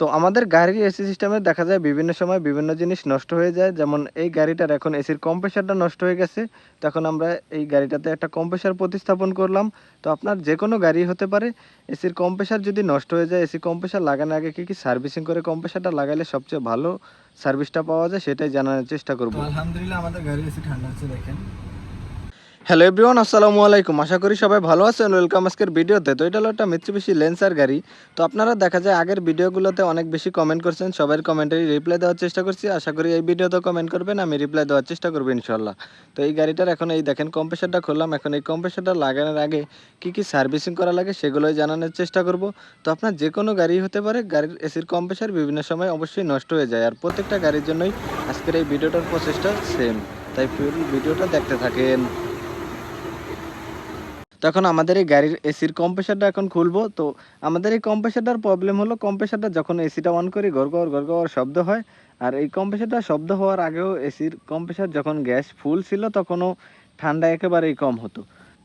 তো আমাদের গাড়ির এসি সিস্টেমে দেখা যায় বিভিন্ন সময় বিভিন্ন জিনিস নষ্ট হয়ে যায়। যেমন এই গাড়িটার এখন এসির কম্প্রেসারটা নষ্ট হয়ে গেছে। তখন আমরা এই গাড়িটাতে একটা কম্প্রেসার প্রতিস্থাপন করলাম। তো আপনার যে কোনো গাড়ি হতে পারে এসির কম্প্রেসার যদি নষ্ট হয়ে যায় এসি কম্প্রেসার লাগানোর আগে কি কি সার্ভিসিং করে কম্প্রেসারটা লাগালে সবচেয়ে ভালো সার্ভিসটা পাওয়া যায়, সেটাই জানার চেষ্টা করব। আলহামদুলিল্লাহ আমাদের গাড়ি এসে ঠান্ডা হচ্ছে দেখেন। হ্যালো এভরিওয়ান আসসালামু আলাইকুম। আশা করি সবাই ভালো আছেন। ওয়েলকাম আজকের ভিডিওতে। তো এটা হলো একটা মিত্রুবিশি লেন্সার গাড়ি। তো আপনারা দেখা যায় আগের ভিডিওগুলোতে অনেক বেশি কমেন্ট করছেন। সবার কমেন্টেরই রিপ্লাই দেওয়ার চেষ্টা করছি। আশা করি এই ভিডিওতে কমেন্ট করবেন। আমি রিপ্লাই দেওয়ার চেষ্টা করব ইনশাল্লাহ তো এই গাড়িটার এখন এই দেখেন কম্প্রেসারটা খুললাম। এখন এই কম্প্রেসারটা লাগানোর আগে কি কি সার্ভিসিং করা লাগে সেগুলোই জানানোর চেষ্টা করব। তো আপনার যে কোনো গাড়ি হতে পারে, গাড়ির এসির কম্প্রেসার বিভিন্ন সময় অবশ্যই নষ্ট হয়ে যায়। আর প্রত্যেকটা গাড়ির জন্যই আজকের এই ভিডিওটার প্রসেসটা সেম তাই ভিডিওটা দেখতে থাকেন। তখন আমাদের এই গাড়ির এসির কম্প্রেসারটা এখন খুলবো। তো আমাদের এই কম্প্রেসারটার প্রবলেম হলো কম্প্রেসারটা যখন এসিটা অন করি, গড়গড় গড়গড় শব্দ হয়। আর এই কম্প্রেসারটা শব্দ হওয়ার আগেও এসির কম্প্রেসার যখন গ্যাস ফুল ছিল, তখনও ঠান্ডা একেবারেই কম হতো।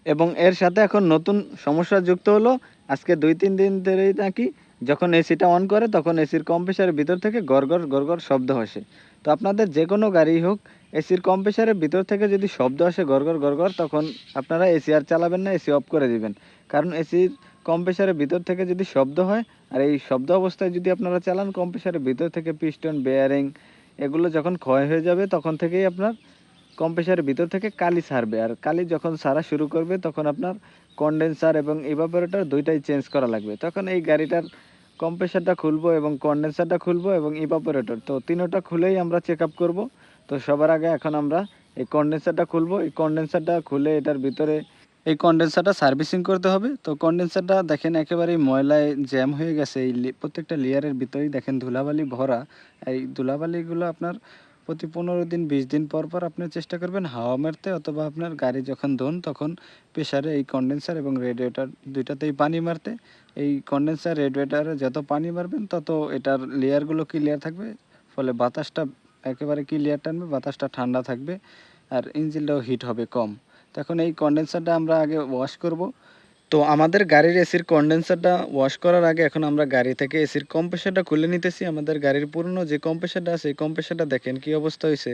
এবং এর সাথে এখন নতুন সমস্যা যুক্ত হলো, আজকে দুই, তিন দিন ধরেই নাকি যখন এসিটা অন করে, তখন এসির কম্প্রেসারের ভিতর থেকে গড়গড় গড়গড় শব্দ আসে। তো আপনাদের যে কোনো গাড়ি হোক এসির কম্প্রেসারের ভিতর থেকে যদি শব্দ আসে গড়গড় গড়গড় তখন আপনারা এসি আর চালাবেন না, এসি অফ করে দিবেন। কারণ এসির কম্প্রেসারের ভিতর থেকে যদি শব্দ হয়, আর এই শব্দ অবস্থায় যদি আপনারা চালান কম্প্রেসারের ভিতর থেকে পিস্টন, বেয়ারিং এগুলো যখন ক্ষয় হয়ে যাবে, তখন থেকেই আপনার কম্প্রেসারের ভিতর থেকে কালি ছাড়বে আর কালি যখন সারা শুরু করবে, তখন আপনার কন্ডেন্সার এবং ইভাপোরেটর দুইটাই চেঞ্জ করা লাগবে। তখন এই গাড়িটার কম্প্রেসারটা খুলবো এবং কন্ডেন্সারটা খুলবো এবং ইভাপোরেটর তো তিনোটা খুলেই আমরা চেক আপ করব। তো সবার আগে এখন আমরা এই কন্ডেন্সারটা খুলবো। এই কন্ডেন্সারটা খুলে এটার ভিতরে এই কন্ডেন্সারটা সার্ভিসিং করতে হবে। তো কন্ডেন্সারটা দেখেন একেবারেই ময়লায় জ্যাম হয়ে গেছে। এই প্রত্যেকটা লেয়ারের ভিতরেই দেখেন ধুলাবালি ভরা। এই ধুলাবালিগুলো আপনার প্রতি পনেরো দিন, বিশ দিন পর পর আপনি চেষ্টা করবেন হাওয়া মারতে অথবা আপনার গাড়ি যখন ধোন, তখন প্রেসারে এই কন্ডেন্সার এবং রেডিয়েটার দুইটাতেই পানি মারতে। এই কন্ডেন্সার রেডিয়েটারে যত পানি মারবেন, তত এটার লেয়ারগুলো ক্লিয়ার থাকবে। ফলে বাতাসটা একেবারে ক্লিয়ার টানবে, বাতাসটা ঠান্ডা থাকবে আর ইঞ্জিনটাও হিট হবে কম। তো এখন এই কন্ডেন্সারটা আমরা আগে ওয়াশ করব। তো আমাদের গাড়ির এসির কন্ডেন্সারটা ওয়াশ করার আগে এখন আমরা গাড়ি থেকে এসির কম্প্রেসারটা খুলে নিতেছি। আমাদের গাড়ির পুরনো যে কম্প্রেসারটা আছে, এই কম্প্রেসারটা দেখেন কি অবস্থা হয়েছে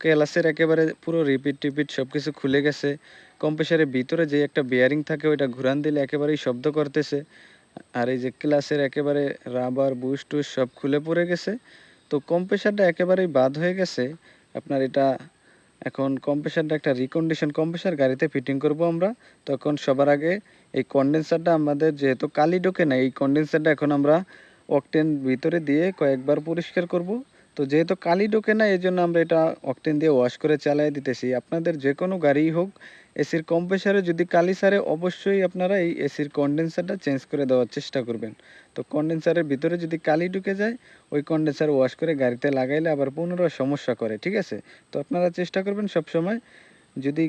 ক্লাসের একেবারে পুরো রিপিট টিপিট সব কিছু খুলে গেছে। কম্প্রেসারের ভিতরে যে একটা বেয়ারিং থাকে, ওইটা ঘুরান দিলে একেবারেই শব্দ করতেছে। আর এই যে ক্লাসের একেবারে রাবার বুশ টুস সব খুলে পড়ে গেছে। তো কম্প্রেসারটা একেবারেই বাদ হয়ে গেছে। আপনার এটা এখন কম্প্রেসারটা একটা রিকন্ডিশন কম্প্রেসার গাড়িতে ফিটিং করব আমরা। তখন সবার আগে এই কন্ডেন্সারটা আমাদের যেহেতু কালি ঢোকে না, এই কন্ডেন্সারটা এখন আমরা অকটেন ভিতরে দিয়ে কয়েকবার পরিষ্কার করব। তো যেহেতু কালি ঢোকে না, এই জন্য আমরা এটা অকটেন দিয়ে ওয়াশ করে চালিয়ে দিতেছি। আপনাদের যে কোনো গাড়িই হোক এসির কম্প্রেসারে যদি কালি সারে, অবশ্যই আপনারা এই এসির কন্ডেন্সারটা চেঞ্জ করে দেওয়ার চেষ্টা করবেন। তো কন্ডেন্সারের ভিতরে যদি কালি ঢুকে যায়, ওই কন্ডেন্সার ওয়াশ করে গাড়িতে লাগাইলে আবার পুনরায় সমস্যা করে, ঠিক আছে? তো আপনারা চেষ্টা করবেন সব সময় যদি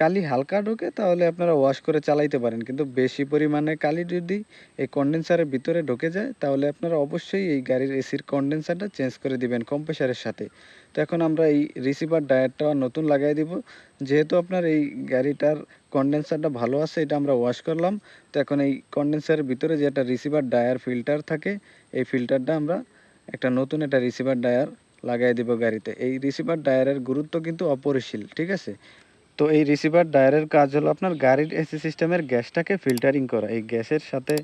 কালি হালকা ঢোকে তাহলে আপনারা ওয়াশ করে চালাইতে পারেন। কিন্তু বেশি পরিমাণে কালি যদি এই কন্ডেন্সারের ভিতরে ঢুকে যায়, তাহলে আপনারা অবশ্যই এই গাড়ির এসির কন্ডেন্সারটা চেঞ্জ করে দিবেন কম্প্রেসারের সাথে। তো এখন আমরা এই রিসিভার ডায়ারটা নতুন লাগাই দিব। যেহেতু আপনার এই গাড়িটার কন্ডেন্সারটা ভালো আছে, এটা আমরা ওয়াশ করলাম। তো এখন এই কন্ডেন্সারের ভিতরে যে একটা রিসিভার ডায়ার ফিল্টার থাকে, এই ফিল্টারটা আমরা একটা নতুন একটা রিসিভার ডায়ার লাগাই দিব গাড়িতে। এই রিসিভার ডায়ারের গুরুত্ব কিন্তু অপরিসীম, ঠিক আছে? তো এই রিসিভার ডায়ারের কাজ হলো আপনার গাড়ির এসি সিস্টেমের গ্যাসটাকে ফিল্টারিং করা। এই গ্যাসের সাথে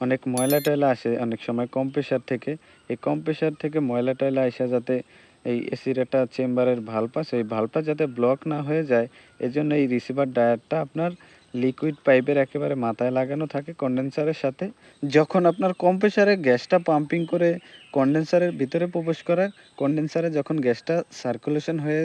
অনেক ময়লা টয়লা আসে, অনেক সময় কম্প্রেসার থেকে। এই কম্প্রেসার থেকে ময়লা টয়লা আসে যাতে এই এসির একটা চেম্বারের আছে, এই ভাল্বটা যাতে ব্লক না হয়ে যায়, এজন্য এই রিসিভার ডায়ারটা আপনার লিকুইড পাইপের একেবারে মাথায় লাগানো থাকে কন্ডেন্সারের সাথে। যখন আপনার কম্প্রেসারে গ্যাসটা পাম্পিং করে কন্ডেন্সারের ভিতরে প্রবেশ করে কন্ডেন্সারে যখন গ্যাসটা সার্কুলেশন হয়ে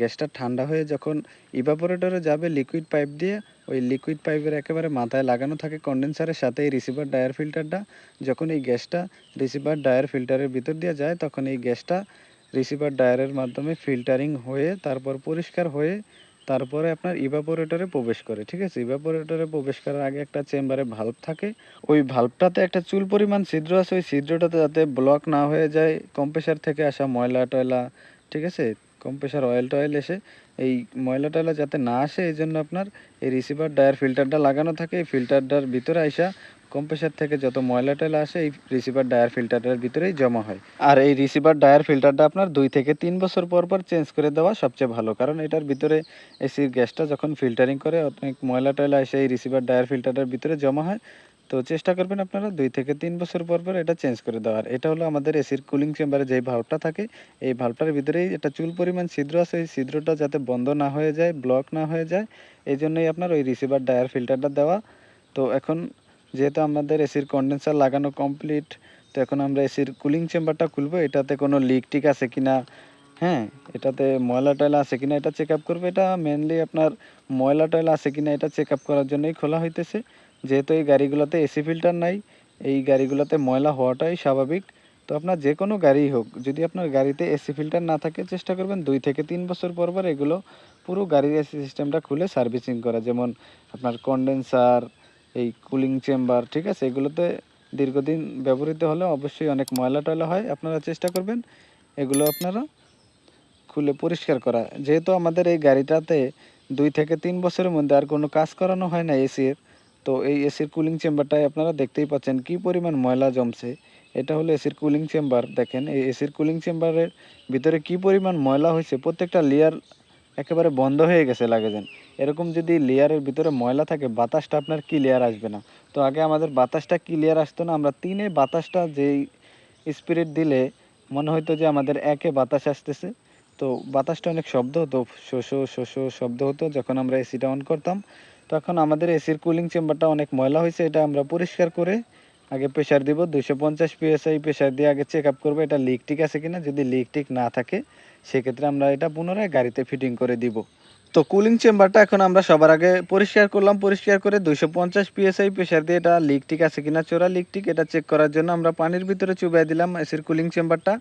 গ্যাসটা ঠান্ডা হয়ে যখন ইভাপোরেটরে যাবে লিকুইড পাইপ দিয়ে, ওই লিকুইড পাইপের একেবারে মাথায় লাগানো থাকে কন্ডেন্সারের সাথে এই রিসিভার ডায়ার ফিল্টারটা যখন এই গ্যাসটা রিসিভার ডায়ার ফিল্টারের ভিতর দিয়ে যায়, তখন এই গ্যাসটা রিসিভার ডায়ারের মাধ্যমে ফিল্টারিং হয়ে, তারপর পরিষ্কার হয়ে, তারপরে আপনার ইভাপোরেটরে প্রবেশ করে, ঠিক আছে? ইভাপোরেটরে প্রবেশ করার আগে একটা চেম্বারে ভাল্ব থাকে। ওই ভাল্বটাতে একটা চুল পরিমাণ ছিদ্র আছে, ওই ছিদ্রটাতে যাতে ব্লক না হয়ে যায় কম্প্রেসার থেকে আসা ময়লা টয়লা ঠিক আছে? কম্প্রেসার অয়েল টয়েল এসে এই ময়লা টয়লা যাতে না আসে, এই জন্য আপনার এই রিসিভার ডায়ার ফিল্টারটা লাগানো থাকে। এই ফিল্টারটার ভিতরে আইসা কম্প্রেসার থেকে যত ময়লা টয়লা আসে, এই রিসিভার ডায়ার ফিল্টারের ভিতরেই জমা হয়। আর এই রিসিভার ডায়ার ফিল্টারটা আপনার দুই থেকে তিন বছর পর পর চেঞ্জ করে দেওয়া সবচেয়ে ভালো, কারণ এটার ভিতরে এসির গ্যাসটা যখন ফিল্টারিং করে, অনেক ময়লা টয়লা এসে এই রিসিভার ডায়ার ফিল্টারের ভিতরে জমা হয় তো চেষ্টা করবেন আপনারা দুই থেকে তিন বছর পর পর এটা চেঞ্জ করে দেওয়ার। এটা হলো আমাদের এসির কুলিং চেম্বারে যেই ভাল্বটা থাকে, এই ভাল্বটার ভিতরেই একটা চুল পরিমাণ ছিদ্র আছে, এই ছিদ্রটা যাতে বন্ধ না হয়ে যায় ব্লক না হয়ে যায়, এই জন্যই আপনার ওই রিসিভার ডায়ার ফিল্টারটা দেওয়া। তো এখন যেহেতু আমাদের এসির কন্ডেন্সার লাগানো কমপ্লিট তো এখন আমরা এসির কুলিং চেম্বারটা খুলবো, এটাতে কোনো লিক টিক আছে কিনা হ্যাঁ এটাতে ময়লা টয়লা আছে কিনা এটা চেক আপ করব। এটা মেনলি আপনার ময়লা টয়লা আছে কিনা এটা চেক আপ করার জন্যই খোলা হইতেছে। যেহেতু এই গাড়িগুলোতে এসি ফিল্টার নাই, এই গাড়িগুলোতে ময়লা হওয়াটাই স্বাভাবিক। তো আপনার যে কোনো গাড়ি হোক, যদি আপনার গাড়িতে এসি ফিল্টার না থাকে, চেষ্টা করবেন দুই থেকে তিন বছর পর পর এগুলো পুরো গাড়ির এসি সিস্টেমটা খুলে সার্ভিসিং করা। যেমন আপনার কন্ডেন্সার এই কুলিং চেম্বার ঠিক আছে? এগুলোতে দীর্ঘদিন ব্যবহৃত হলে অবশ্যই অনেক ময়লা টয়লা হয়, আপনারা চেষ্টা করবেন এগুলো আপনারা খুলে পরিষ্কার করা। যেহেতু আমাদের এই গাড়িটাতে দুই থেকে তিন বছরের মধ্যে আর কোনো কাজ করানো হয় না এসির তো এই এসির কুলিং চেম্বারটায় আপনারা দেখতেই পাচ্ছেন কি পরিমাণ ময়লা জমছে। এটা হলো এসির কুলিং চেম্বার দেখেন, এই এসির কুলিং চেম্বারের ভিতরে কি পরিমাণ ময়লা হয়েছে, প্রত্যেকটা লেয়ার একেবারে বন্ধ হয়ে গেছে, লাগে যেন। এরকম যদি লেয়ারের ভিতরে ময়লা থাকে, বাতাসটা আপনার ক্লিয়ার আসবে না। তো আগে আমাদের বাতাসটা ক্লিয়ার আসতো না, আমরা তিনে বাতাসটা যেই স্পিরিট দিলে, মনে হতো যে আমাদের একে বাতাস আসতেছে। তো বাতাসটা অনেক শব্দ হতো শোষো শোষো শব্দ হতো, যখন আমরা এসিটা অন করতাম। তখন আমাদের এসির কুলিং চেম্বারটা অনেক ময়লা হয়েছে, এটা আমরা পরিষ্কার করে আগে প্রেশার দিব, দুইশো পঞ্চাশ পিএসআই প্রেশার দিয়ে আগে চেক আপ করব, এটা লিক টিক আছে কিনা? যদি লিক টিক না থাকে, সেক্ষেত্রে আমরা এটা পুনরায় গাড়িতে ফিটিং করে দিব। তো কুলিং চেম্বারটা এখন আমরা সবার আগে পরিষ্কার করলাম, পরিষ্কার করে দুইশো পঞ্চাশ পিএসআই প্রেশার দিয়ে এটা লিক টিক আছে কিনা, চোরা লিক টিক এটা চেক করার জন্য আমরা পানির ভিতরে চুবাই দিলাম এসির কুলিং চেম্বারটা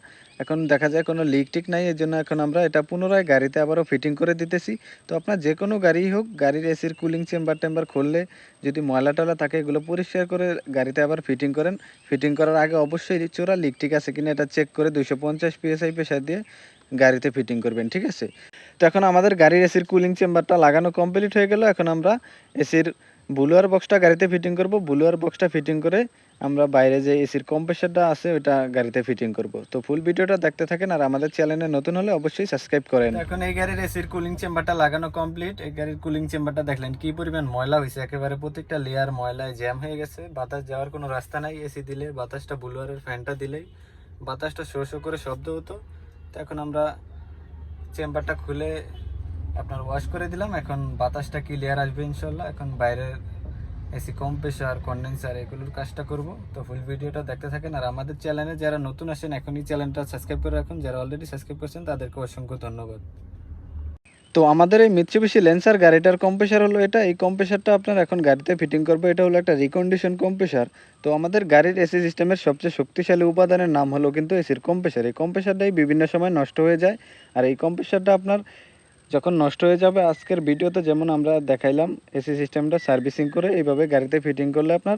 এখন দেখা যায় কোনো লিক টিক নাই এর জন্য এখন আমরা এটা পুনরায় গাড়িতে আবারও ফিটিং করে দিতেছি। তো আপনার যে কোনো গাড়ি হোক, গাড়ির এসির কুলিং চেম্বার টেম্বার খুললে যদি ময়লা টয়লা থাকে, এগুলো পরিষ্কার করে গাড়িতে আবার ফিটিং করেন। ফিটিং করার আগে অবশ্যই চোরা লিক টিক আছে কিনা, এটা চেক করে দুইশো পঞ্চাশ পিএসআই প্রেশার দিয়ে গাড়িতে ফিটিং করবেন, ঠিক আছে? তো এখন আমাদের গাড়ির এসির কুলিং চেম্বারটা লাগানো কমপ্লিট হয়ে গেল। এখন আমরা এসির বুলুয়ার বক্সটা গাড়িতে ফিটিং করব। বুলুয়ার বক্সটা ফিটিং করে আমরা বাইরে যে এসির কম্প্রেসারটা আছে ওটা গাড়িতে ফিটিং করব। তো ফুল ভিডিওটা দেখতে থাকেন আর আমাদের চ্যানেলে নতুন হলে অবশ্যই সাবস্ক্রাইব করেন। এখন এই গাড়ির এসির কুলিং চেম্বারটা লাগানো কমপ্লিট এই গাড়ির কুলিং চেম্বারটা দেখলেন কি পরিমাণ ময়লা হয়েছে একেবারে প্রত্যেকটা লেয়ার ময়লায় জ্যাম হয়ে গেছে। বাতাস যাওয়ার কোনো রাস্তা নাই এসি দিলে। বাতাসটা বুলুয়ারের ফ্যানটা দিলেই। বাতাসটা শো শো করে শব্দ হতো। তো এখন আমরা চেম্বারটা খুলে আপনার ওয়াশ করে দিলাম। এখন বাতাসটা ক্লিয়ার আসবে ইনশাল্লাহ এখন বাইরের এসি কম্প্রেসার কন্ডেন্সার এগুলোর কাজটা করব। তো ফুল ভিডিওটা দেখতে থাকেন। আর আমাদের চ্যানেলে যারা নতুন আসেন এখন এই চ্যানেলটা সাবস্ক্রাইব করে রাখুন। যারা অলরেডি সাবস্ক্রাইব করছেন, তাদেরকে অসংখ্য ধন্যবাদ। তো আমাদের এই মিৎসুবিশি লেন্সার গাড়িটার কম্প্রেসার হলো এটা। এই কম্প্রেসারটা আপনার এখন গাড়িতে ফিটিং করব। এটা হলো একটা রিকন্ডিশন কম্প্রেসার তো আমাদের গাড়ির এসি সিস্টেমের সবচেয়ে শক্তিশালী উপাদানের নাম হলো কিন্তু এসির কম্প্রেসার এই কম্প্রেসারটাই বিভিন্ন সময় নষ্ট হয়ে যায়। আর এই কম্প্রেসারটা আপনার যখন নষ্ট হয়ে যাবে, আজকের ভিডিওতে যেমন আমরা দেখাইলাম এসি সিস্টেমটা সার্ভিসিং করে এইভাবে গাড়িতে ফিটিং করলে আপনার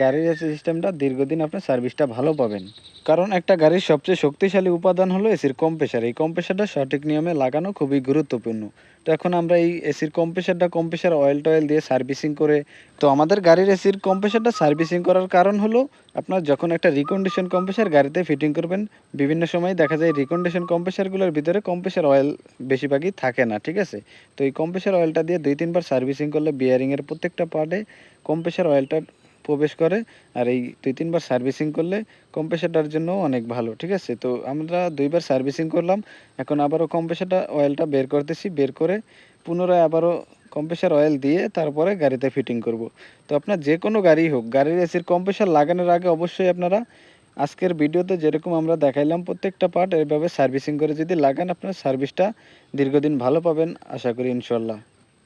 গাড়ির এসি সিস্টেমটা দীর্ঘদিন আপনার সার্ভিসটা ভালো পাবেন। কারণ একটা গাড়ির সবচেয়ে শক্তিশালী উপাদান হলো এসির কম্প্রেসার এই কম্প্রেসারটা সঠিক নিয়মে লাগানো খুবই গুরুত্বপূর্ণ। তো এখন আমরা এই এসির কম্প্রেসারটা কম্প্রেসার অয়েল টয়েল দিয়ে সার্ভিসিং করে, তো আমাদের গাড়ির এসির কম্প্রেসারটা সার্ভিসিং করার কারণ হলো আপনার যখন একটা রিকন্ডিশন কম্প্রেসার গাড়িতে ফিটিং করবেন, বিভিন্ন সময় দেখা যায় রিকন্ডিশন কম্প্রেসারগুলোর ভিতরে কম্প্রেসার অয়েল বেশিরভাগই থাকে না, ঠিক আছে? তো এই কম্প্রেসার অয়েলটা দিয়ে দুই তিনবার সার্ভিসিং করলে বিয়ারিংয়ের প্রত্যেকটা পার্টে কম্প্রেসার অয়েলটা প্রবেশ করে, আর এই দুই তিনবার সার্ভিসিং করলে কম্প্রেসারটার জন্য অনেক ভালো, ঠিক আছে? তো আমরা দুইবার সার্ভিসিং করলাম, এখন আবারও কম্প্রেসারটা অয়েলটা বের করতেছি, বের করে পুনরায় আবারও কম্প্রেসার অয়েল দিয়ে তারপরে গাড়িতে ফিটিং করব। তো আপনার যে কোনো গাড়ি হোক, গাড়ির এসির কম্প্রেসার লাগানোর আগে অবশ্যই আপনারা আজকের ভিডিওতে যেরকম আমরা দেখাইলাম প্রত্যেকটা পার্ট এভাবে সার্ভিসিং করে যদি লাগান, আপনার সার্ভিসটা দীর্ঘদিন ভালো পাবেন, আশা করি ইনশাল্লাহ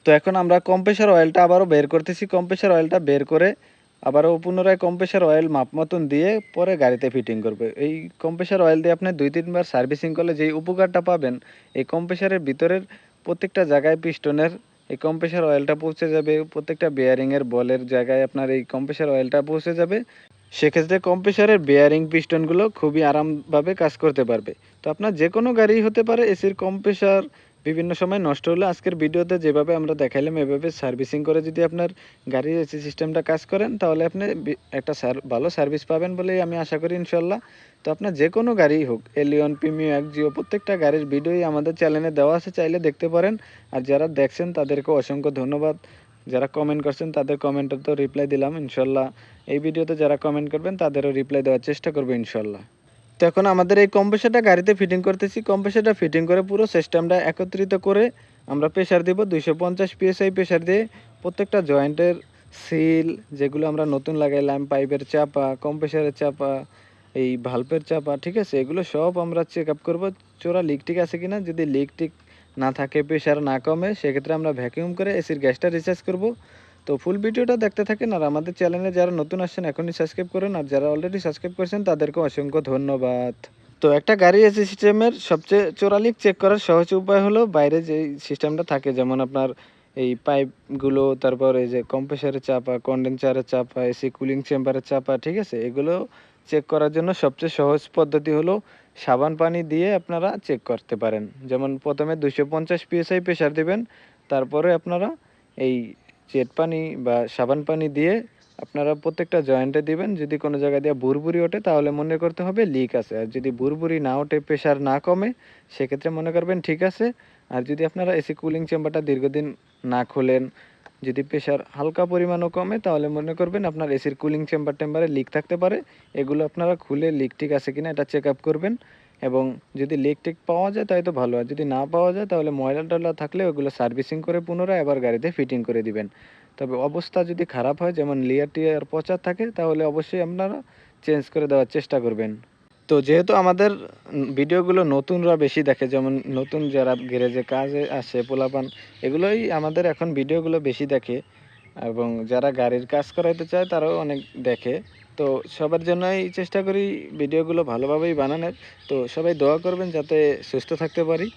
তো এখন আমরা কম্প্রেসার অয়েলটা আবারও বের করতেছি কম্প্রেসার অয়েলটা বের করে আবারও পুনরায় কম্প্রেসার অয়েল মাপ মতন দিয়ে পরে গাড়িতে ফিটিং করবে। এই কম্প্রেসার অয়েল দিয়ে আপনি দুই তিনবার সার্ভিসিং করলে যেই উপকারটা পাবেন, এই কম্প্রেসারের ভিতরের প্রত্যেকটা জায়গায় পিস্টনের এই কম্প্রেসার অয়েলটা পৌঁছে যাবে, প্রত্যেকটা বেয়ারিংয়ের বলের জায়গায় আপনার এই কম্প্রেসার অয়েলটা পৌঁছে যাবে। সেক্ষেত্রে কম্প্রেসারের বেয়ারিং পিস্টনগুলো খুবই আরামভাবে কাজ করতে পারবে। তো আপনার যে কোনো গাড়ি হতে পারে, এসির কম্প্রেসার বিভিন্ন সময় নষ্ট হলে আজকের ভিডিওতে যেভাবে আমরা দেখাইলাম, এভাবে সার্ভিসিং করে যদি আপনার গাড়ির এসি সিস্টেমটা কাজ করেন, তাহলে আপনি একটা ভালো সার্ভিস পাবেন বলেই আমি আশা করি ইনশাল্লাহ। তো আপনার যে কোনো গাড়ি হোক এলিয়ন প্রিমিও এক জিও প্রত্যেকটা গাড়ির ভিডিওই আমাদের চ্যানেলে দেওয়া আছে, চাইলে দেখতে পারেন। আর যারা দেখছেন, তাদেরকে অসংখ্য ধন্যবাদ। যারা কমেন্ট করছেন, তাদের কমেন্টের তো রিপ্লাই দিলাম ইনশাল্লাহ। এই ভিডিওতে যারা কমেন্ট করবেন, তাদেরও রিপ্লাই দেওয়ার চেষ্টা করব ইনশাল্লাহ। তো এখন আমাদের এই কম্প্রেসারটা গাড়িতে ফিটিং করতেছি। কম্প্রেসারটা ফিটিং করে পুরো সিস্টেমটা একত্রিত করে আমরা প্রেশার দিব দুইশো পঞ্চাশ পিএসআই প্রেশার দিয়ে। প্রত্যেকটা জয়েন্টের সিল যেগুলো আমরা নতুন লাগাইলাম পাইপের চাপা কম্প্রেসারের চাপা, এই ভাল্পের চাপা, ঠিক আছে? এগুলো সব আমরা চেক আপ করব। চোরা লিক টিক আছে কিনা? যদি লিক টিক না থাকে প্রেশার না কমে, সেক্ষেত্রে আমরা ভ্যাকিউম করে এসির গ্যাসটা রিচার্জ করব। তো ফুল ভিডিওটা দেখতে থাকেন আর আমাদের চ্যানেলে যারা নতুন আসছেন, এখনই সাবস্ক্রাইব করুন আর যারা অলরেডি সাবস্ক্রাইব করেছেন তাদেরকে অসংখ্য ধন্যবাদ। তো একটা গাড়ি এসি সিস্টেমের সবচেয়ে চোরালিক চেক করার সহজ উপায় হলো বাইরে যে সিস্টেমটা থাকে, যেমন আপনার এই পাইপগুলো তারপর এই যে কম্প্রেসারের চাপা কন্ডেন্সারের চাপা এসি কুলিং চেম্বারের চাপা, ঠিক আছে? এগুলো চেক করার জন্য সবচেয়ে সহজ পদ্ধতি হলো সাবান পানি দিয়ে আপনারা চেক করতে পারেন। যেমন প্রথমে দুশো পঞ্চাশ পিএসআই প্রেশার দিবেন, তারপরে আপনারা এই জেট পানি বা সাবান পানি দিয়ে আপনারা প্রত্যেকটা জয়েন্টে দিবেন। যদি কোনো জায়গা দিয়ে বুরবুরি ওঠে, তাহলে মনে করতে হবে লিক আছে। আর যদি বুরবুরি না ওঠে প্রেশার না কমে, সেক্ষেত্রে মনে করবেন ঠিক আছে। আর যদি আপনারা এসি কুলিং চেম্বারটা দীর্ঘদিন না খোলেন, যদি প্রেশার হালকা পরিমাণও কমে, তাহলে মনে করবেন আপনার এসির কুলিং চেম্বার টেম্বারে লিক থাকতে পারে। এগুলো আপনারা খুলে লিক ঠিক আছে কিনা এটা চেক আপ করবেন। এবং যদি লিক টিক পাওয়া যায় তাই তো ভালো, আর যদি না পাওয়া যায় তাহলে ময়লা টয়লা থাকলে ওগুলো সার্ভিসিং করে পুনরায় আবার গাড়িতে ফিটিং করে দিবেন। তবে অবস্থা যদি খারাপ হয়, যেমন লেয়ার টিয়ার পচা থাকে, তাহলে অবশ্যই আপনারা চেঞ্জ করে দেওয়ার চেষ্টা করবেন। তো যেহেতু আমাদের ভিডিওগুলো নতুনরা বেশি দেখে, যেমন নতুন যারা গ্যারেজে কাজে আসে, পোলাপান, এগুলোই আমাদের এখন ভিডিওগুলো বেশি দেখে এবং যারা গাড়ির কাজ করাইতে চায় তারাও অনেক দেখে। তো সবার জন্যই চেষ্টা করি ভিডিওগুলো ভালোভাবেই বানানোর। তো সবাই দোয়া করবেন যাতে সুস্থ থাকতে পারি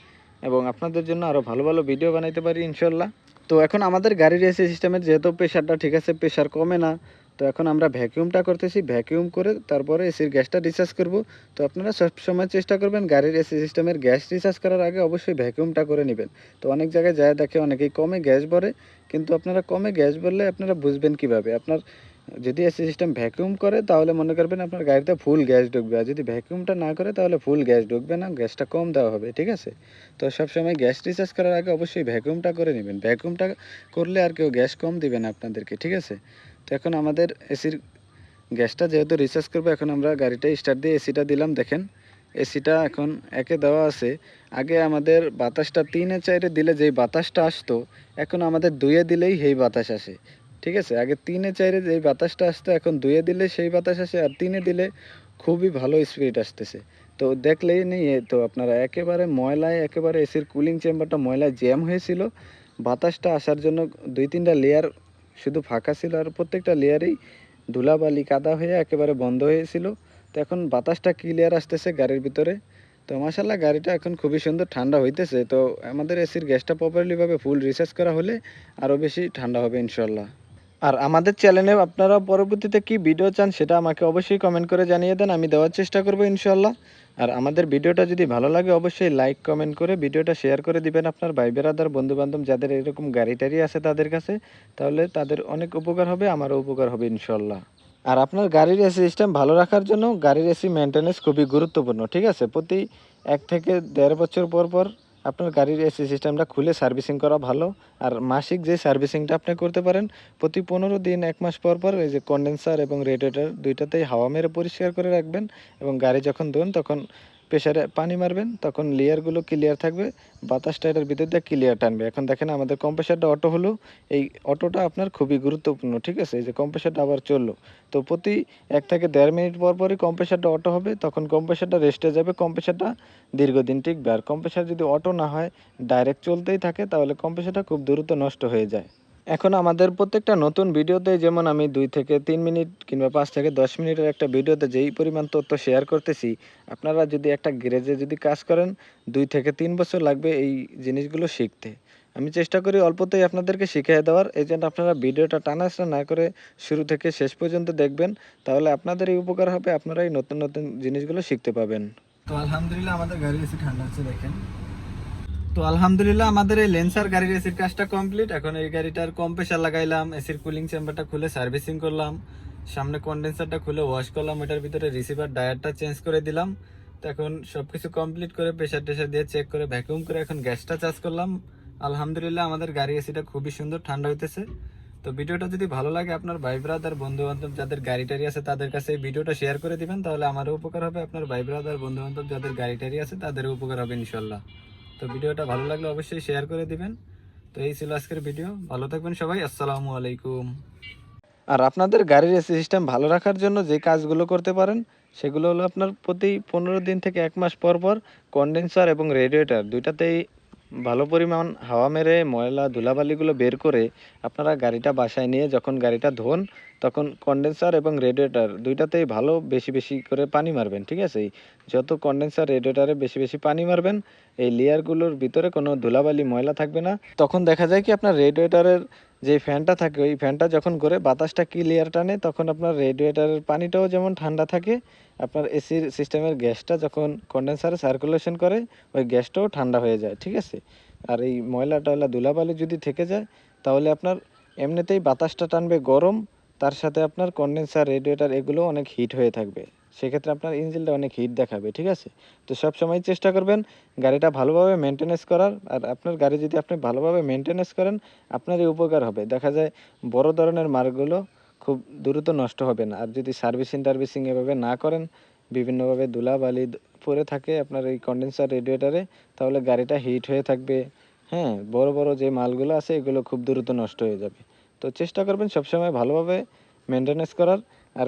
এবং আপনাদের জন্য আরও ভালো ভালো ভিডিও বানাইতে পারি, ইনশাল্লাহ। তো এখন আমাদের গাড়ির এসি সিস্টেমের যেহেতু প্রেশারটা ঠিক আছে, প্রেশার কমে না, তো এখন আমরা ভ্যাকিউমটা করতেছি, ভ্যাকিউম করে তারপরে এসির গ্যাসটা রিচার্জ করব। তো আপনারা সবসময় চেষ্টা করবেন গাড়ির এসি সিস্টেমের গ্যাস রিচার্জ করার আগে অবশ্যই ভ্যাকিউমটা করে নেবেন। তো অনেক জায়গায় যায় দেখে অনেকেই কমে গ্যাস ভরে, কিন্তু আপনারা কমে গ্যাস ভরলে আপনারা বুঝবেন কীভাবে? আপনার যদি এসি সিস্টেম ভ্যাকিউম করে, তাহলে মনে করবেন আপনার গাড়িতে ফুল গ্যাস ঢুকবে। আর যদি ভ্যাকিউমটা না করে, তাহলে ফুল গ্যাস ঢুকবে না গ্যাসটা কম দেওয়া হবে, ঠিক আছে? তো সবসময় গ্যাস রিচার্জ করার আগে অবশ্যই ভ্যাকিউমটা করে নেবেন। ভ্যাকিউমটা করলে আর কেউ গ্যাস কম দিবে না আপনাদেরকে, ঠিক আছে? তো এখন আমাদের এসির গ্যাসটা যেহেতু রিচার্জ করব, এখন আমরা গাড়িটা স্টার্ট দিয়ে এসিটা দিলাম, দেখেন। এসিটা এখন একে দেওয়া আছে। আগে আমাদের বাতাসটা তিনে চাইরে দিলে যেই বাতাসটা আসতো, এখন আমাদের দুয়ে দিলেই সেই বাতাস আসে। ঠিক আছে? আগে তিনে চাইরে যেই বাতাসটা আসতো, এখন দুয়ে দিলে সেই বাতাস আসে, আর তিনে দিলে খুবই ভালো স্পিড আসতেছে। তো দেখলেই নেই তো আপনারা একেবারে ময়লায়, একেবারে এসির কুলিং চেম্বারটা ময়লায় জ্যাম হয়েছিল। বাতাসটা আসার জন্য দুই তিনটা লেয়ার শুধু ফাঁকা ছিল, আর প্রত্যেকটা লেয়ারেই ধুলাবালি, কাদা হয়ে একেবারে বন্ধ হয়েছিল। তো এখন বাতাসটা ক্লিয়ার আসতেছে গাড়ির ভিতরে। তো মাসাল্লাহ গাড়িটা এখন খুবই সুন্দর ঠান্ডা হইতেছে। তো আমাদের এসির গ্যাসটা প্রপারলিভাবে ফুল রিচার্জ করা হলে আরও বেশি ঠান্ডা হবে ইনশাল্লাহ আর আমাদের চ্যানেলে আপনারা পরবর্তীতে কি ভিডিও চান সেটা আমাকে অবশ্যই কমেন্ট করে জানিয়ে দেন, আমি দেওয়ার চেষ্টা করব ইনশাল্লাহ আর আমাদের ভিডিওটা যদি ভালো লাগে অবশ্যই লাইক কমেন্ট করে ভিডিওটা শেয়ার করে দিবেন আপনার ভাই বেরাদার বন্ধু বান্ধব যাদের এরকম গাড়ি টাড়ি আছে তাদের কাছে, তাহলে তাদের অনেক উপকার হবে, আমারও উপকার হবে ইনশাল্লাহ আর আপনার গাড়ির এসি সিস্টেম ভালো রাখার জন্য গাড়ির এসি মেনটেন্যান্স খুবই গুরুত্বপূর্ণ, ঠিক আছে? প্রতি এক থেকে দেড় বছর পর পর আপনার গাড়ির এসি সিস্টেমটা খুলে সার্ভিসিং করা ভালো। আর মাসিক যে সার্ভিসিংটা আপনি করতে পারেন, প্রতি পনেরো দিন, এক মাস পর পর এই যে কন্ডেন্সার এবং রেডিয়েটার দুইটাতেই হাওয়া মেরে পরিষ্কার করে রাখবেন এবং গাড়ি যখন ধোন, তখন প্রেশারে পানি মারবেন, তখন লেয়ারগুলো ক্লিয়ার থাকবে বাতাসটা এটার ভিতর দিয়ে ক্লিয়ার টানবে। এখন দেখেন আমাদের কম্প্রেসারটা অটো হলো, এই অটোটা আপনার খুবই গুরুত্বপূর্ণ, ঠিক আছে? এই যে কম্প্রেসারটা আবার চলল। তো প্রতি এক থেকে দেড় মিনিট পর পরই কম্প্রেসারটা অটো হবে, তখন কম্প্রেসারটা রেস্টে যাবে কম্প্রেসারটা দীর্ঘদিন টিকবে। আর কম্প্রেসার যদি অটো না হয় ডাইরেক্ট চলতেই থাকে, তাহলে কম্প্রেসারটা খুব দ্রুত নষ্ট হয়ে যায়। এখন আমাদের প্রত্যেকটা নতুন ভিডিওতে যেমন আমি দুই থেকে তিন মিনিট কিংবা পাঁচ থেকে দশ মিনিটের একটা ভিডিওতে যেই পরিমাণ তথ্য শেয়ার করতেছি, আপনারা যদি একটা গ্যারেজে যদি কাজ করেন, দুই থেকে তিন বছর লাগবে এই জিনিসগুলো শিখতে। আমি চেষ্টা করি অল্পতেই আপনাদেরকে শিখিয়ে দেওয়ার, এই জন্য আপনারা ভিডিওটা টানাসা না করে শুরু থেকে শেষ পর্যন্ত দেখবেন, তাহলে আপনাদেরই উপকার হবে, আপনারাই নতুন নতুন জিনিসগুলো শিখতে পাবেন। তো আলহামদুলিল্লাহ আমাদের গাড়ি এসে ঠান্ডা হচ্ছে দেখেন। তো আলহামদুলিল্লাহ আমাদের এই লেন্সার গাড়ির এসির কাজটা কমপ্লিট। এখন এই গাড়িটার কম্প্রেসার লাগাইলাম এসির কুলিং চেম্বারটা খুলে সার্ভিসিং করলাম, সামনে কন্ডেন্সারটা খুলে ওয়াশ করলাম, এটার ভিতরে রিসিভার ডায়ারটা চেঞ্জ করে দিলাম। তো এখন সব কিছু কমপ্লিট করে প্রেশার টেশার দিয়ে চেক করে ভ্যাকুম করে এখন গ্যাসটা চার্জ করলাম। আলহামদুলিল্লাহ আমাদের গাড়ি এসিটা খুবই সুন্দর, ঠান্ডা হইতেছে। তো ভিডিওটা যদি ভালো লাগে আপনার ভাই ব্রাদার বন্ধু বান্ধব যাদের গাড়ি টাড়ি আছে তাদের কাছে এই ভিডিওটা শেয়ার করে দিবেন, তাহলে আমারও উপকার হবে, আপনার ভাই ব্রাদার বন্ধু বান্ধব যাদের গাড়ি টাড়ি আছে তাদেরও উপকার হবে ইনশাল্লাহ তো ভিডিওটা ভালো লাগলে অবশ্যই শেয়ার করে দিবেন। তো এই ছিল আজকের ভিডিও ভালো থাকবেন সবাই, আসসালামু আলাইকুম। আর আপনাদের গাড়ির এসি সিস্টেম ভালো রাখার জন্য যে কাজগুলো করতে পারেন, সেগুলো হলো আপনার প্রতি পনেরো দিন থেকে এক মাস পর পর কন্ডেন্সার এবং রেডিয়েটার দুইটাতেই ভালো পরিমাণ হাওয়া মেরে, ময়লা, ধুলাবালিগুলো বের করে আপনারা গাড়িটা বাসায় নিয়ে যখন গাড়িটা ধোন তখন কন্ডেন্সার এবং রেডিয়েটার দুইটাতেই ভালো বেশি বেশি করে পানি মারবেন, ঠিক আছে? যত কন্ডেন্সার রেডিয়েটারে বেশি বেশি পানি মারবেন, এই লেয়ারগুলোর ভিতরে কোনো ধুলাবালি, ময়লা থাকবে না। তখন দেখা যায় কি আপনার রেডিয়েটারের যে ফ্যানটা থাকে, ওই ফ্যানটা যখন করে বাতাসটা ক্লিয়ার টানে, তখন আপনার রেডিয়েটারের পানিটাও যেমন ঠান্ডা থাকে, আপনার এসির সিস্টেমের গ্যাসটা যখন কন্ডেন্সারে সার্কুলেশন করে, ওই গ্যাসটাও ঠান্ডা হয়ে যায়, ঠিক আছে? আর এই ময়লা টয়লা ধুলাবালি যদি থেকে যায়, তাহলে আপনার এমনিতেই বাতাসটা টানবে গরম তার সাথে আপনার কন্ডেন্সার রেডিয়েটার এগুলো অনেক হিট হয়ে থাকবে। সেক্ষেত্রে আপনার ইঞ্জিনটা অনেক হিট দেখাবে, ঠিক আছে? তো সব সময় চেষ্টা করবেন গাড়িটা ভালোভাবে মেনটেনেন্স করার, আর আপনার গাড়ি যদি আপনি ভালোভাবে মেনটেনেন্স করেন, আপনারই উপকার হবে। দেখা যায় বড় ধরনের মার্কগুলো খুব দ্রুত নষ্ট হবে না। আর যদি সার্ভিসিং টার্ভিসিং এভাবে না করেন, বিভিন্নভাবে ধুলাবালি দ- পড়ে থাকে আপনার এই কন্ডেন্সার রেডিয়েটারে তাহলে গাড়িটা হিট হয়ে থাকবে। হ্যাঁ বড় বড় যে মালগুলো আছে, এগুলো খুব দ্রুত নষ্ট হয়ে যাবে। তো চেষ্টা করবেন সবসময় ভালোভাবে মেনটেনেন্স করার আর